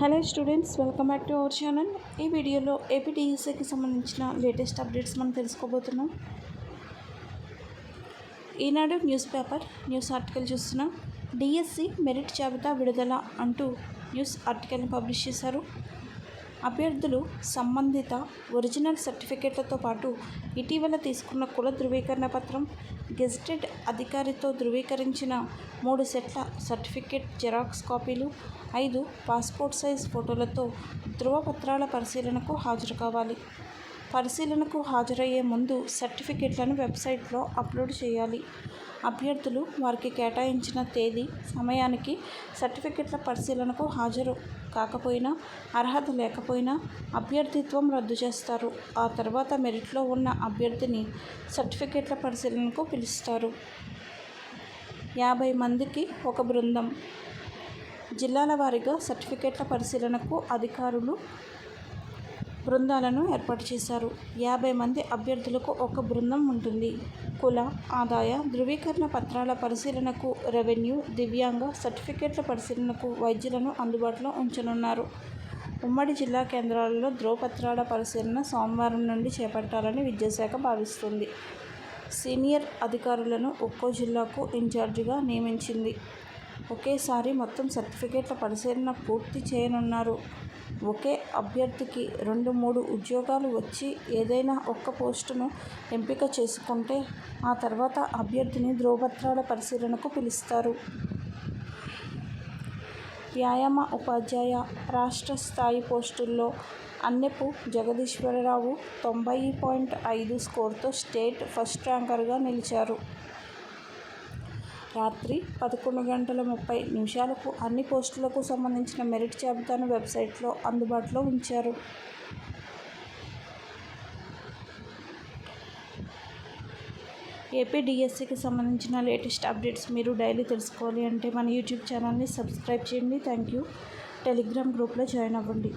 Hello students welcome back to our channel. ఈ వీడియోలో ఏపీటీఎస్ఏకి సంబంధించిన లేటెస్ట్ అప్డేట్స్ మనం తెలుసుకోబోతున్నాం. Eenadu news paper news article చూస్తున్నాం డిఎస్సి మెరిట్ జాబితా విడుదల అంటూ న్యూస్ ఆర్టికల్ని పబ్లిష్ చేశారు. అభ్యర్థులు సంబంధిత ఒరిజినల్ సర్టిఫికేట్లతో పాటు ఇటీవల తీసుకున్న కుల ధృవీకరణ పత్రం గెజిటెడ్ అధికారితో ధృవీకరించిన మూడు సెట్ల సర్టిఫికేట్ జెరాక్స్ కాపీలు ఐదు పాస్పోర్ట్ సైజ్ ఫోటోలతో ధృవపత్రాల పరిశీలనకు హాజరు కావాలి. పరిశీలనకు హాజరయ్యే ముందు సర్టిఫికేట్లను వెబ్సైట్లో అప్లోడ్ చేయాలి. అభ్యర్థులు వారికి కేటాయించిన తేదీ సమయానికి సర్టిఫికెట్ల పరిశీలనకు హాజరు కాకపోయినా అర్హత లేకపోయినా అభ్యర్థిత్వం రద్దు చేస్తారు. ఆ తర్వాత మెరిట్లో ఉన్న అభ్యర్థిని సర్టిఫికెట్ల పరిశీలనకు పిలుస్తారు. యాభై మందికి ఒక బృందం. జిల్లాల వారీగా సర్టిఫికెట్ల పరిశీలనకు అధికారులు బృందాలను ఏర్పాటు చేశారు. యాభై మంది అభ్యర్థులకు ఒక బృందం ఉంటుంది. కుల ఆదాయ ధృవీకరణ పత్రాల పరిశీలనకు రెవెన్యూ దివ్యాంగ సర్టిఫికేట్ల పరిశీలనకు వైద్యులను అందుబాటులో ఉంచనున్నారు. ఉమ్మడి జిల్లా కేంద్రాలలో ధ్రువపత్రాల పరిశీలన సోమవారం నుండి చేపట్టాలని విద్యాశాఖ భావిస్తుంది. సీనియర్ అధికారులను ఒక్కో జిల్లాకు ఇన్ఛార్జిగా నియమించింది. ఒకేసారి మొత్తం సర్టిఫికేట్ల పరిశీలన పూర్తి చేయనున్నారు. ఒకే అభ్యర్థికి రెండు మూడు ఉద్యోగాలు వచ్చి ఏదైనా ఒక్క పోస్టును ఎంపిక చేసుకుంటే ఆ తర్వాత అభ్యర్థిని ధ్రువపత్రాల పరిశీలనకు పిలుస్తారు. వ్యాయామ ఉపాధ్యాయ రాష్ట్ర స్థాయి పోస్టుల్లో అన్నెపు జగదీశ్వరరావు తొంభై పాయింట్ ఐదు స్కోర్తో స్టేట్ ఫస్ట్ ర్యాంకర్గా నిలిచారు. రాత్రి పదకొండు గంటల ముప్పై నిమిషాలకు అన్ని పోస్టులకు సంబంధించిన మెరిట్ జాబితాను వెబ్సైట్లో అందుబాటులో ఉంచారు. ఏపీ డిఎస్సికి సంబంధించిన లేటెస్ట్ అప్డేట్స్ మీరు డైలీ తెలుసుకోవాలి అంటే మన యూట్యూబ్ ఛానల్ని సబ్స్క్రైబ్ చేయండి. థ్యాంక్ యూ టెలిగ్రామ్ గ్రూప్లో జాయిన్ అవ్వండి.